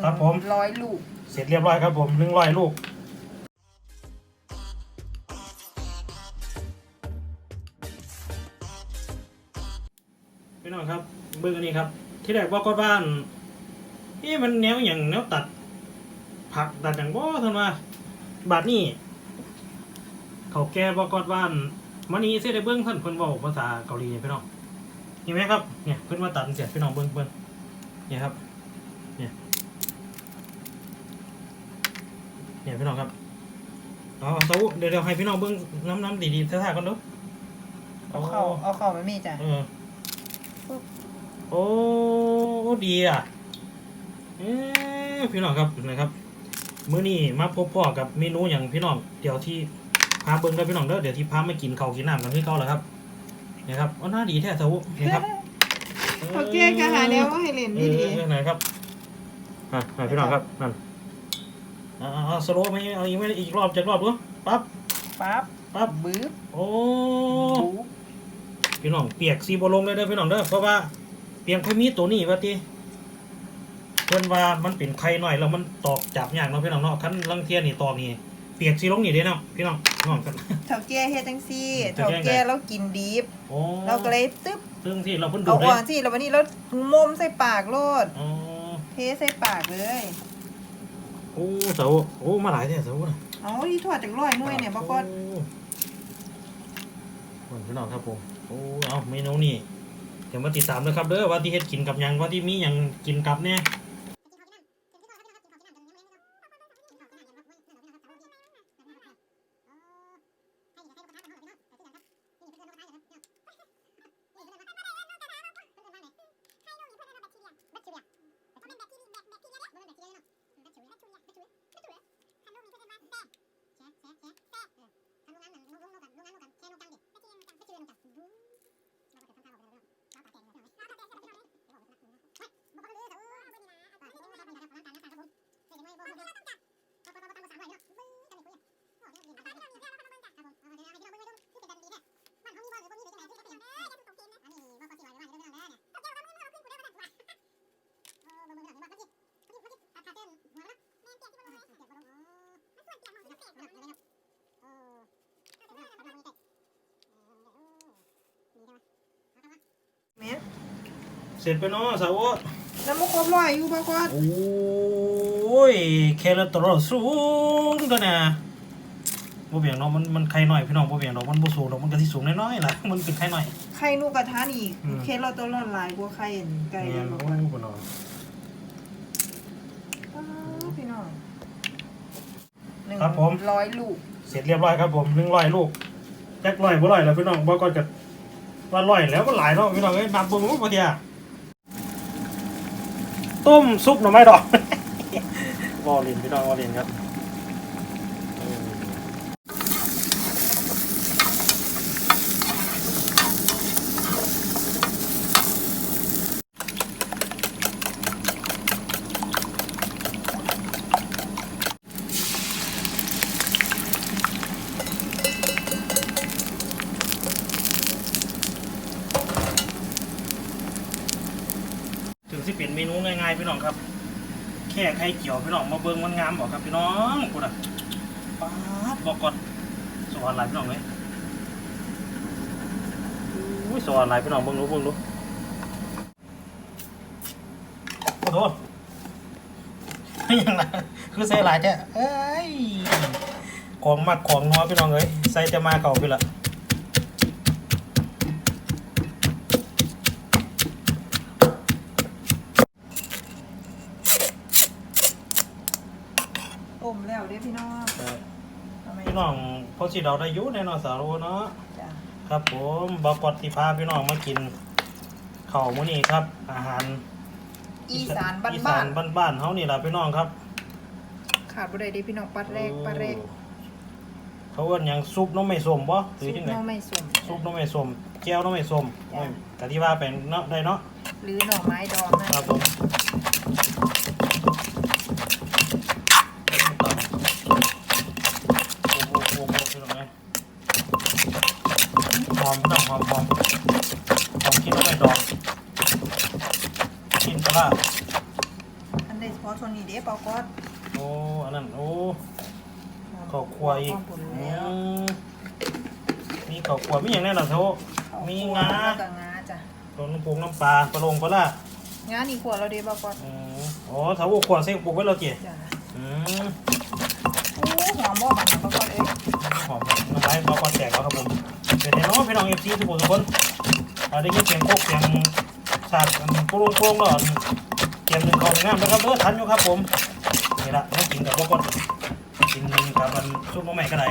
นึ่งครับผม ร้อยลูก เสร็จเรียบร้อยครับผมหนึ่งร้อยลูกพี่น้องครับเบิ่งอันนี้ครับ ที่แรกว่าก็บ้านเอ๊ะมันแนวอย่างแนวตัด ผักตัดอย่างบ่ท่านว่าบาดนี้เขาแก้บ่กอดบ้านมันนี้เสียได้เบิ่งท่านเพิ่นเว้าภาษาเกาหลีพี่น้องเห็นไหมครับเนี่ยเพิ่นว่าตัดเสียพี่น้องเบิ่งเบิ่งเนี่ยครับ เนี่ย เนี่ยพี่น้องครับเอาเอาเสาเดี๋ยวเดี๋ยวให้พี่น้องเบิ่งน้ำน้ำดีๆท่าๆกันดูเอาเข้าเอาเข้าไม่มีจ้ะเออโอ้ดีอะเอ้พี่น้องครับนะครับมื้อนี้มาพบพ่อกับเมนูอย่างพี่น้องเดี๋ยวที่พาเบิ่งเด้อพี่น้องเด้อเดี๋ยวที่พามากินข้าวกินน้ำกันที่เก่าแล้วครับนี่ครับอ๋อน่าดีแท้เสานี่ครับเขาแก้กะหาแนวว่าให้เล่นเอดีอไหนครับอะอะพี่น้องครับนั่น อ่าเอาสโลว์ไหมเอาอีกไหมอีกรอบจากรอบดูปั๊บๆปั๊บปั๊บ บึ๊บโอ้บุ๊บพี่น้องเปียกซีบลงเลยเด้อพี่น้องเด้อเพราะว่าเปียกค่อยมีตัวนี้ว่าติเพิ่นว่ามันเป็นไข่หน่อยแล้วมันตอกจับยากเนาะพี่น้องเนาะคันลังเทียนี่ตอกนี่เปียกซีลงนี่เด้เนาะพี่น้องพี่น้องกันเท่าแก่เฮ็ดจังซี่เท่าเท่าแก่ แก่เรากินดิบโอ้เราก็เลยตึ๊บซึ่งที่เราเพิ่นดูเอาดเลอ่อยนสิแล้ววันนี้เรามมใส่ปากโลด อ๋อเทใส่ปากเลย โอ้เสาโอ้มาหลายแท้เสาน่ะเอาที่ทอดจากร้อยหน่วยเนี่ยบ่ก็โอ้โอ้พี่น้องครับผมโอ้เอาเมนูนี่เดี๋ยวมาติดตามนะครับเด้อว่าที่เฮ็ดกินกับหยังว่าที่มีหยังกินกับเนี่ย เสร็จไปเนาะสาวกแล้วมันครบร้อยอยู่บ่ก็โอ้ยแคลอตรอลสูงตัวน่ะบ่เบี่ยงเนาะมันมันไข่หน่อยพี่น้องบ่เบี่ยงดอกมันบ่สูงดอกมันก็สิสูงน้อยๆล่ะมันเป็นไข่หน่อยไข่นูกกระทะนี่อืมเคสเราตัวร้อนหลายกว่าไข่อันไก่แม่เลยนบ่โอ้ก็บ่เนาะอ้าวพี่น้องหนึ่งครับผมร้อยลูก เสร็จเรียบร้อยครับผม100ลูกจักร้อยบ่ร้อยแล้วพี่น้องบ่ก็จะว่าร้อยแล้วก็หลายเนาะพี่น้องเอ้ยนับเบิ่งบ่เที่ย ต้มซุปหน่อไม้ดอกบ่เล่นพี่น้องบ่เล่นครับเออ ถึงสิเป็นเมนูง่ายๆพี่น้องครับ แค่ ไข่เกี่ยวพี่น้องมาเบิ่งมันงามบอกครับพี่น้องกูนะป๊าดบอกก่อนสวรรค์หลายพี่น้องเลยอุ้ยสวรรค์หลายพี่น้องเบิ่งรู้เบิ่งรู้ขอโทษไม่ยังไงคือใส่หลายแท้เอ้ยของมักของนัวพี่น้องเอ้ยใส่แต่มาเก่าพี่ละ ต้มแล้ว เด้อพี่น้องทำไมพี่น้องพอสิเราได้อยุแน่นอนสาวเนาะ จ้ะครับผมบอกกดที่พาพี่น้องมากินข้าวมื้อนี้ครับ อาหารอีสานบ้านอีบ้าสานนบ้านๆเฮานี่ล่ะพี่น้องครับๆขาดบ่ได้เด้อพี่น้องปัดแรกปัดแรกโอ้เขาเอิ้นหยังซุปน้องไม่ส้มบ่หรืซุอปจังไดหน่อไม่สมซุปน้องไม่ส้มแก้วน้องไม่ส้มจ้ะโอ้ยกะที่ว่าเป็นเนาะได้เนาะหรือหน่อไม้ดองนะครับผมโอ้โหโอ้โหพี่น้องเอ้ยหอมพี่น้องหอมหอมหอมกินน้องไม่ดองกินปลาร้า อันได้พอ ส่วนนี้เด้ปอกอด โอ้อันนั้นโอ้ข้า วคั่วอีกข้าวคั่วอืแล้วมมีข้าวคั่วมีอย่างแน่นอนเท่ามีงาแล้วก็งาจ้ะตัวน้ำปูน้ำปลาปลาลงปลาล่างานี่ขวดเราเด้ปอกอดอืมอ๋อถ้าว่าคั่วเส้นปลูกไว้แล้วเจ๊จ้ะอืมโอ้หอมบ่บัดนี้ปอกอดเอ้ยหอมน้ำลายเราก็แตกแล้วครับผมเป็นไงเนาะพี่น้องเอฟซีทุกคนทุกคนเอาได้ยินเสียงโคกเสียงสาดโปร่งโปร่งๆแล้วเตรียมหนึ่งของน้ำนะครับเด้อทันอยู่ครับผมนี่ละต้องกินกับพวกคน กินกับมันซุปมะแม่ก็ได้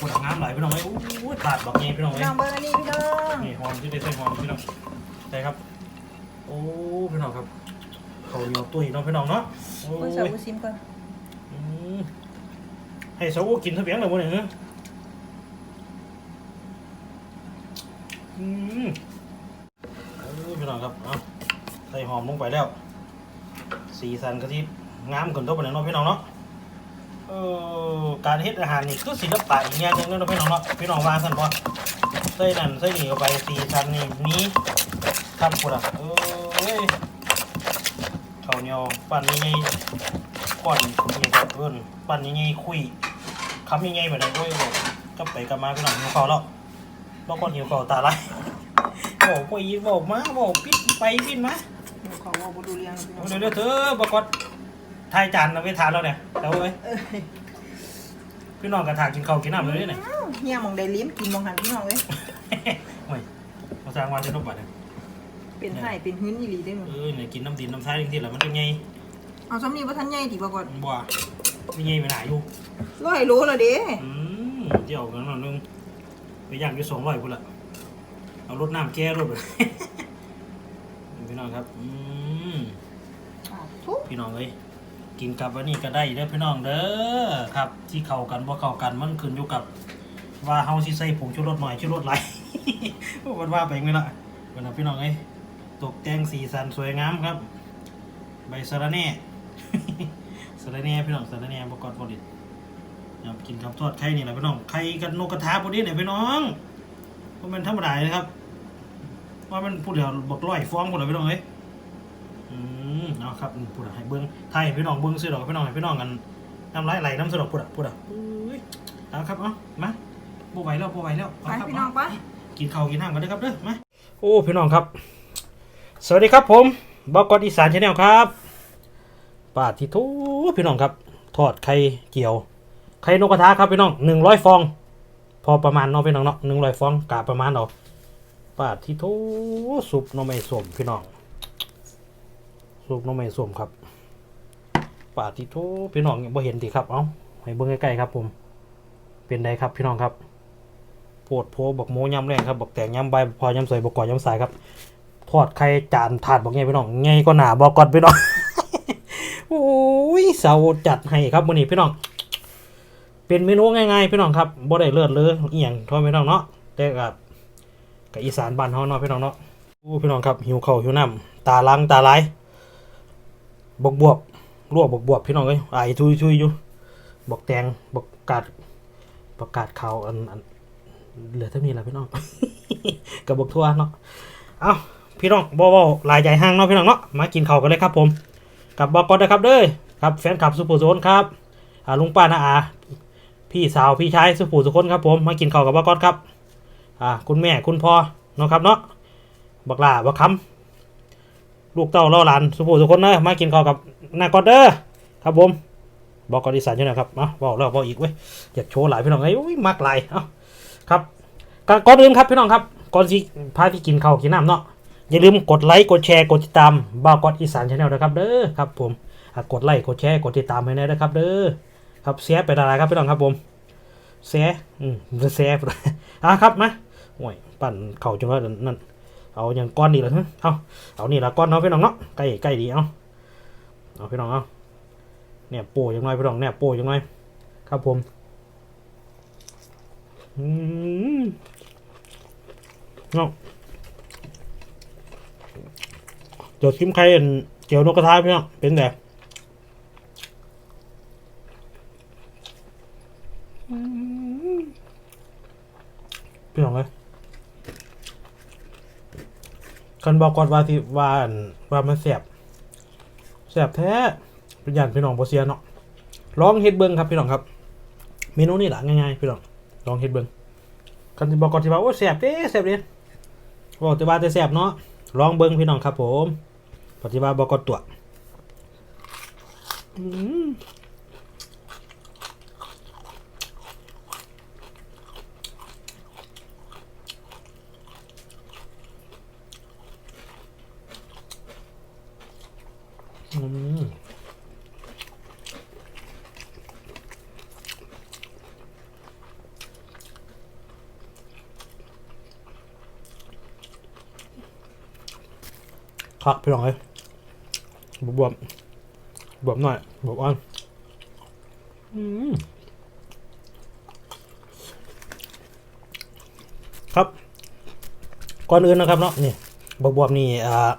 ปวดน้ำไหลพี่น้องเอ้ยอู้ยขาดบอกงี้พี่น้องเอ้ยน้องเบอร์นี่พี่น้องนี่หอมที่ได้ใส่หอมพี่น้องใช่ครับ โอ้พี่น้องครับเขาวเหนียวตุ้ยเนาะพี่น้องเนาะโอ้อุ้ยสาวยอุ้ยซิมก่อนอืมให้สาวกินเสบียงเลยบ่เนี่ยอืมเออพี่น้องครับเอาใส่หอมลงไปแล้ว สีสันกะทิงามขึ้นตัวไปเลยเนาะพี่น้องเนาะเออการเฮ็ดอาหารนี่คือศิลปะอีกอย่างหนึงเลยเนาะพี่น้องเนาะพี่น้องว่าสั่นบ่ใส่นั่นใส่นี่เข้าไปสีสันนี่มีครับพุ่นอะเอ้ยข้าวเหนียวปั้นใหญ่ๆก้อนนี่ครับเพิ่นปั้นใหญ่ๆคุยคำใหญ่ๆแบบนั้นโอ้ยโอ้ยกลับไปกลับมาพี่น้องหิวข้าวแล้วบางคนหิวข้าวตาไหลายบอกไปอีกบอกมาบอกปิดไปปิดมาหนูขอว่าบ่ดูเรื่องพี่น้องเดี๋ยวเดี๋ยวเธอบอกว่า ทายจานเอาไปทานแล้วเนี่ยแล้วเว้ยเอ้ยพี่น้องกระถางกินข้าวกินน้ำเลยเนี่ยอ้าวเฮียหมองได้ลิ้มกินหมองหันพี่น้องเอ้ยโอ้ยมาสร้างวันจะรบบัตรเนี่ยเป็นไห้เป็นหื้นอีหลีได้หมเออเนี่ยกินน้ำดินน้ำท้ายจริงๆแหละมันจะไงเอาซ้ำนี่บ่ทันใหญ่ติปอกอดบัวมีไงไปไหนอยู่ร้อยโลแล้วเด้อืมเดี๋ยวกันหน่อยนึงไปย่างอยู่สองร้อยพุ่นละเอารถน้ำแก้รถไปพี่น้องครับอืมอ้าวทุกพี่น้องเอ้ย กินกับวันนี้ก็ได้เด้อพี่น้องเด้อครับ ที่เข้ากันบ่เข้ากันมันขึ้นอยู่กับว่าเฮาสิใส่ผงชูรสหน่อยชูรสหลายวันว่าไปไม่ละวันนะพี่น้องเอ้ยตกแต่งสีสันสวยงามครับ ใบสะระแหน่สะระแหน่พี่น้องสะระแหน่ประกอบผลิตครับกินข้าวทอดไข่นี่แหละพี่น้องไข่กับนกกระทาพอดีเนี่ยพี่น้องว่าะมันธรรมดาเลยครับ ว่ามันพูดเดี๋ยวบอกร้อยฟองหมดเลยพี่น้องเอ้ย อืมเอาครับอืมพูดอะให้เบิ้งไทยพี่น้องเบิ้งซื้อดอกพี่น้องให้พี่น้องกันน้ำลายไหลน้ำสดอกพูดอะพูดอะอุ้ยเอาครับเอามาบ่ไหวแล้วบ่ไหวแล้วไปเอาครับพี่น้องไปกินข้าวกินน้ำกันเด้อครับเด้อมาโอ้พี่น้องครับ สวัสดีครับผมบอกกอดอีสานชาแนลครับป้าทิทูพี่น้องครับทอดไข่เจียว ไข่นกกระทาครับพี่น้องหนึ่งร้อยฟอง พอประมาณเนาะพี่น้องเนาะหนึ่งร้อยฟองกะประมาณเอาป้าทิทูสุปหน้องไม่สมพี่น้อง สุกน้องไม่ส้มครับป่าติโทพี่น้องบ่เห็นติครับเอ้าให้เบิ่งใกล้ๆครับ ผม เป็นไดครับพี่น้องครับโพดโพบักโมยำแรงครับบักแตงยำใบพอยำสวยบักกอยำสายครับทอดไข่จานถาดบักไงพี่น้องไงก็หนาบอกก่อนพี่น้องโอ้ยเสาจัดให้ครับมื้อนี้พี่น้อง เป็นเมนูง่ายๆพี่น้องครับบ่ได้เลิศเลยเอียงโทษพี่น้องเนาะแต่กับกับอีสานบ้านเฮาเนาะพี่น้องเนาะโอ้พี่น้องครับหิวข้าวหิวน้ำตาล้างตาลาย บกบวบลวกบกบวบพี่น้องเอ้ยไอายทุยทุยอยู่บกแตงบกกาดบกกาดขาวอันอันเหลือเท่านี้แหละพี่น้องกับบกทั่วเนาะเอาพี่น้องบ่บ่ลายใหญ่ห้างเนาะพี่น้องเนาะมากินข้าวกันเลยครับผมกับบอกก่อนนะครับเด้อครับแฟนคลับสุภูโซนครับอ่าลุงป้านาอา พี่สาวพี่ชายสุภูสุคนครับผมมากินข้าวกับบอกก่อนครับอ่าคุณแม่คุณพ่อเนาะครับเนาะบักลาบักคำ ลูกเต้าเล่าหลานสุภูสุคนเนอะมากินข้าวกับนากอดเด้อครับผมบอกกอดิสานอยู่นะครับมาบอกแล้วบอกอีกเว้ยอยากโชว์หลายพี่น้องไอ้ยอุ้ยมักหลายเอ้าครับก่อนอื่นครับพี่น้องครับก่อนที่พาที่กินข้าวกินน้ำเนาะอย่าลืมกดไลค์กดแชร์กดติดตามบอกกอดอีสานชาแนลนะครับเด้อครับผมกดไลค์กดแชร์กดติดตามให้ได้นะครับ เด้อครับเสียไปอะไรครับพี่น้องครับผมเสียอืมเสียอะครับมาโอ้ยปั่นเข่าจังเลยนั่น เอาอย่างก้อนดีเลยเอาเอานี่ละก้อนเนาะพี่น้องเนาะใกล้ใกล้ดีเอาเอาพี่น้องเอาเนี่ยโป้ยังไงพี่น้องเนี่ยโป้ยังไงครับผมอืมเนาะเดี๋ยวชิมไข่อันเจียวนกกระทาพี่น้องเป็นแบบพี่น้องเลย คันบอกก่อนว่าที่ว่าว่ามันแสบแสบแท้เป็นอย่างพี่น้องโบเซียเนาะลองเฮ็ดเบิ้งครับพี่น้องครับ เมนูนี่แหละง่ายๆพี่น้องลองเฮ็ดเบิ้งกันบอกก่อนที่ว่าโอ้แซ่บเด้แซ่บเด้บอกแต่ว่าแต่แซ่บเนาะลองเบิ้งพี่น้องครับ ผมปฏิบัติบอกก่อนตัวอืมอืม ครับพี่น้องเลยบวบบวบบวบหน่อยบวบอ่อนครับ ก่อนอื่นนะครับเนาะนี่บวบบวบนี่อ่า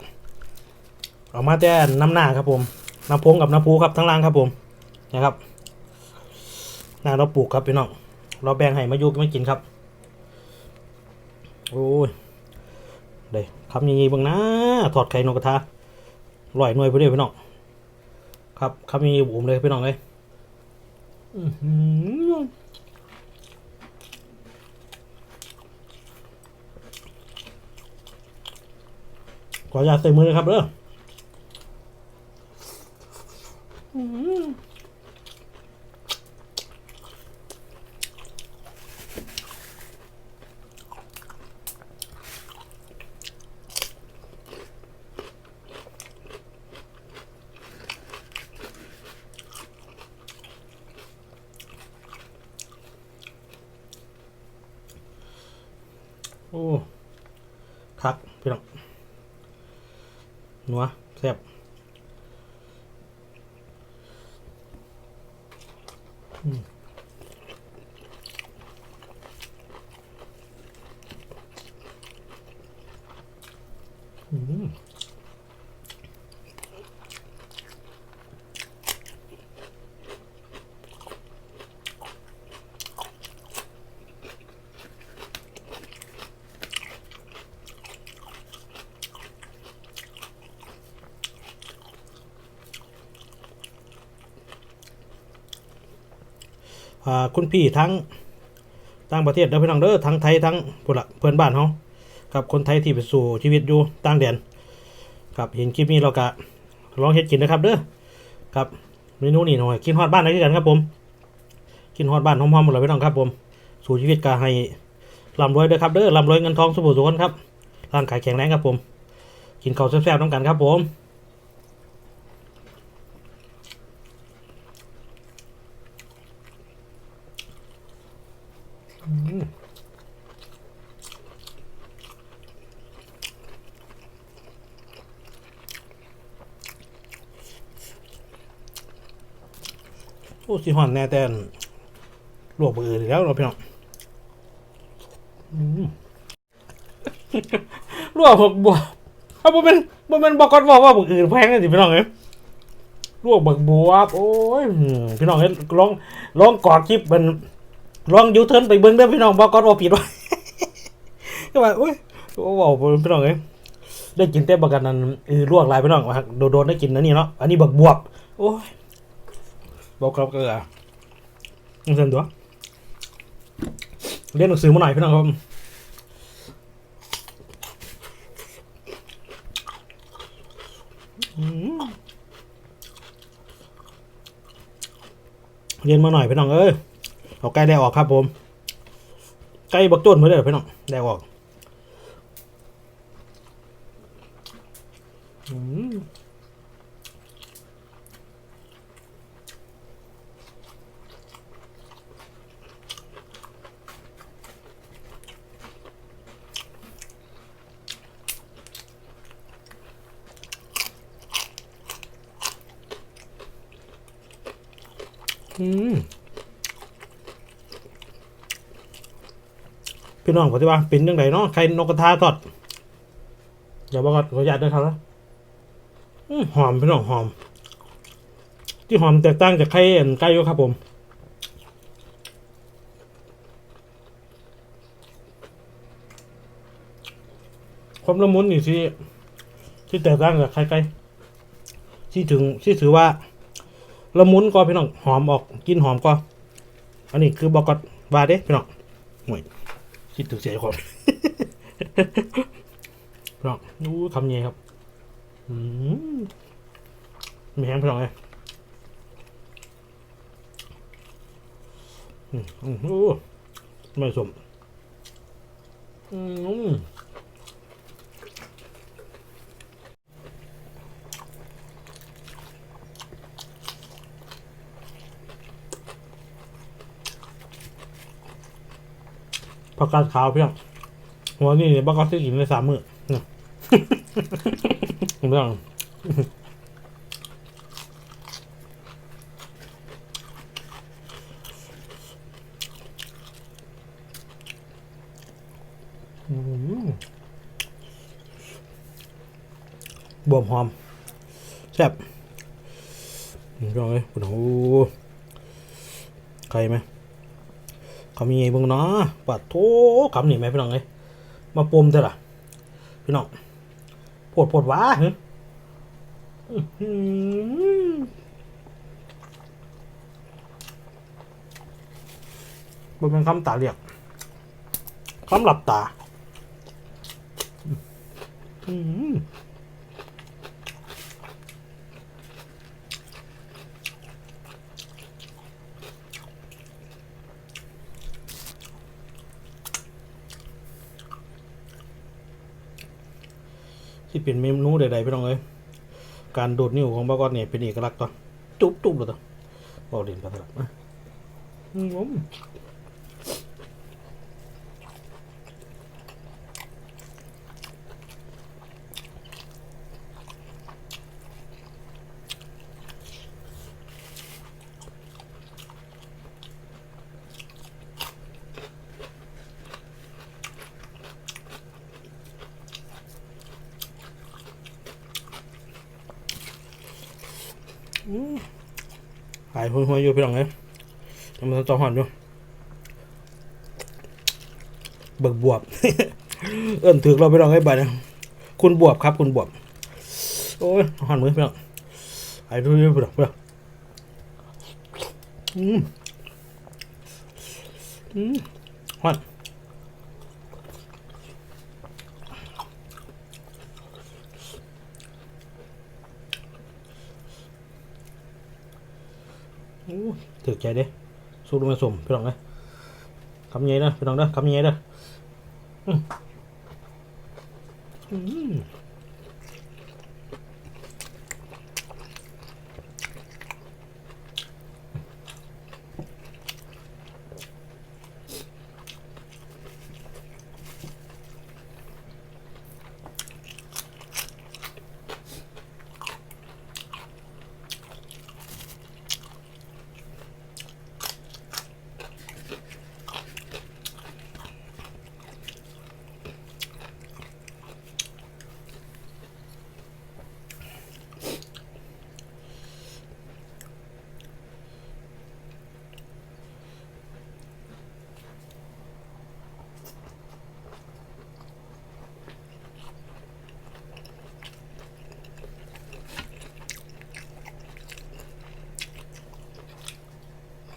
เอามาแต่น้ำหน้าครับผมน้ำพงกับน้ำพูครับทั้งล่างครับผมนะครับหน้าเราปลูกครับพี่น้องเราแบ่งให้มาอยู่มากินครับโอ้ย เด้ คำยังไงบ้างนะถอดไข่นกกระทาลอยหน่วยไปด้วยพี่น้องครับคำยังไงบุ๋มเลยพี่น้องเลยอื้อหือขออยาใส่มือเลยครับเด้อ โอ้คักพี่น้องนัวแซ่บอืมอืมอ่า คุณพี่ทั้งต่างประเทศเด้อพี่น้องเด้อทั้งไทยทั้งพวกละเพื่อนบ้านเขาครับคนไทยที่ไปสู่ชีวิตอยู่ต่างแดนครับเห็นคลิปนี้เราก็ลองเฮ็ดกินนะครับเด้อครับเมนูนี้หน่อยกินฮอดบ้านอะไรกันครับผม กินฮอดบ้านหอมๆหมดเลยพี่น้องครับผมสู่ชีวิตก็ให้ร่ำรวยเด้อครับเด้อร่ำรวยเงินทองสุขสุขคนครับร่างกายแข็งแรงครับผม กินข้าวแซ่บๆต้องกันครับผม อืม โอ้สิหอนแน่แต่นลวกเบอร์อีกแล้วเราะพี่น้องอืมลวกหกบวบเอาบ่เป็นบ่เป็นบอกก่อนบอกว่าบักอื่นแพงเลยสิพี่น้องเอ้ยลวกบักบวบโอ้ยอืมพี่น้องเอ้ยลองลองกอดคลิปมันลองยูเทิร์นไปเบิ้งเด้อพี่น้องบอกก่อนว่าผิดว่าก็ว่าโอ้ยโอ้บอกพี่น้องเอ้ยได้กินแต่บักกันนั้นเออลวกหลายพี่น้องว่าโดนโดนได้กินนะนี่เนาะอันนี้บักบวบโอ้ย บอกครับก็อะมึงเซ็นตัวเรียนหนังสือมาหน่อยพี่น้องครับอืมเรียนมาหน่อยพี่น้องเอ้ยเอาไก่ได้ออกครับผมไก่บักโจนมาเลยพี่น้องได้ออก อืม พี่น้องปฏิบัติเป็นยังไงเนาะใครนกกระทาทอดอย่าบอกว่าขออนุญาตด้วยครับนะหอมพี่น้องหอม ที่หอมแตกต่างจากไข่ไก่อยู่ครับผมความละมุนอยู่ที่ที่แตกต่างจากไข่ไก่ที่ถึงที่ถือว่า ละมุนก็พี่น้องหอมออกกินหอมก็อันนี้คือบอกกอดวาเด้พี่น้องห่วยคิดถึงเสียคนพี่น้องนู้คำเงี้ยครับอืมมีแห้งพี่น้องเลยอืมโอ้ไม่สมอืม ผักกาดขาวเพี่น้องหัวนี่เนี่ยบ้าก็ซื้อกินในสามมื้อเรื่องบวมหอมแซ่บนี่ลองเลยโอ้โหใครไหม เขามีไงบ้างเนาะปัดโถคำนี่ไหมพี่น้องเลยมาปมเถอะล่ะพี่น้องปวดปวดว้าเหรออื้อหือมันเป็นคำตาเรียกคำหลับตา อืม ที่เป็นเมนูใดๆพี่น้องเอ้ยการโดดนิ้วของบ้ากอนเนี่ยเป็นเอกลักษณ์ตัวจุ๊บจุ๊บเลยตัวบอกเด่นไปเถอดนะอืม หายหัวๆอยู่พี่น้องเลยยังมันจะหอนอยู่เบิกบวบ เอิ้นถือเราพี่น้องให้บัดนะคุณบวบครับ คุณบวบ โอ้ยหอนมือพี่น้องหายดูอยู่พี่น้องพี่น้องอืมอืมหอนอู้ ถือใจเด้สู้ดูมาสมพี่น้องนะคำใหญ่นะพี่น้องนะคำใหญ่เด้ออืมอืม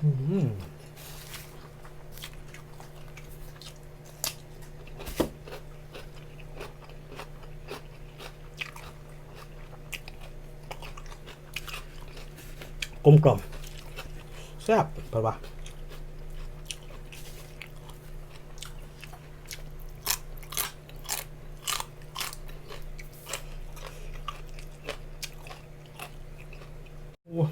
อืม กลมกล่อมแซ่บไปะโอ้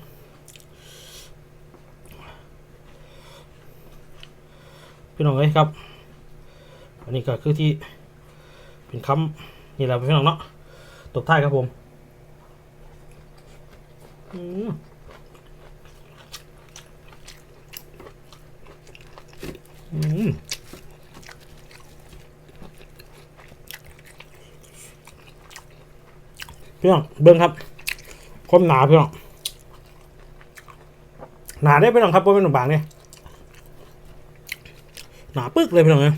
พี่น้องเอ้ยครับ อันนี้ก็คือที่เป็นคำนี่แหละพี่น้องเนาะตบท้ายครับผมอืมอืม พี่น้องเบิ้งครับความหนาพี่น้องหนาได้พี่น้องครับเพราะเป็นหนุ่มบางเนี่ยหนาปึ๊กเลยพี่น้องเนี่ย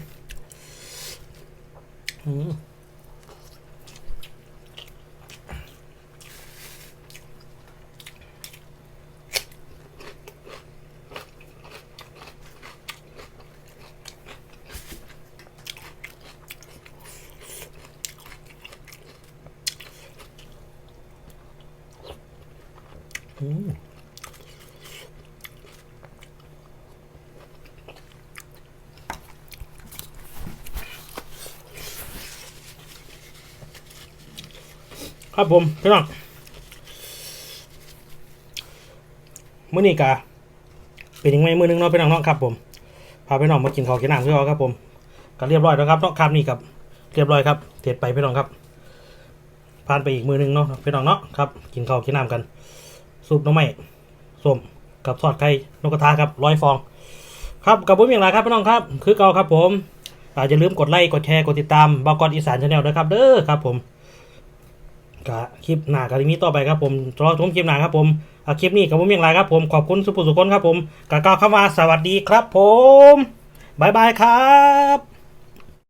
ครับผมพี่น้องมื้อนี้กะเป็นยังไงมื้อนึงเนาะพี่น้องเนาะครับผมพาพี่น้องมากินข้าวกินน้ำพี่น้อครับผมก็เรียบร้อยแล้วครับเนาะครับนี่กับเรียบร้อยครับเสร็จไปพี่น้องครับผ่านไปอีกมือนึงเนาะพี่น้องเนาะครับกินข้าวกินน้ำกันซุปน้ำไม้ส้มกับทอดไข่นกกระทาครับร้อยฟอง ครับกับผมอย่างไรครับพี่น้องครับ คือเก่าครับผมอาจจะลืมกดไลค์กดแชร์กดติดตามบากอนอีสานชาแนลด้วยครับเด้อครับผม กะคลิปหน้ากับนี้ต่อไปครับผมรอชมคลิปหน้าครับผมอะคลิปนี้กับผมอย่างไรครับผมขอบคุณสุภุสุคนครับผมกะกล่าวคำว่าสวัสดีครับผมบายบายครับ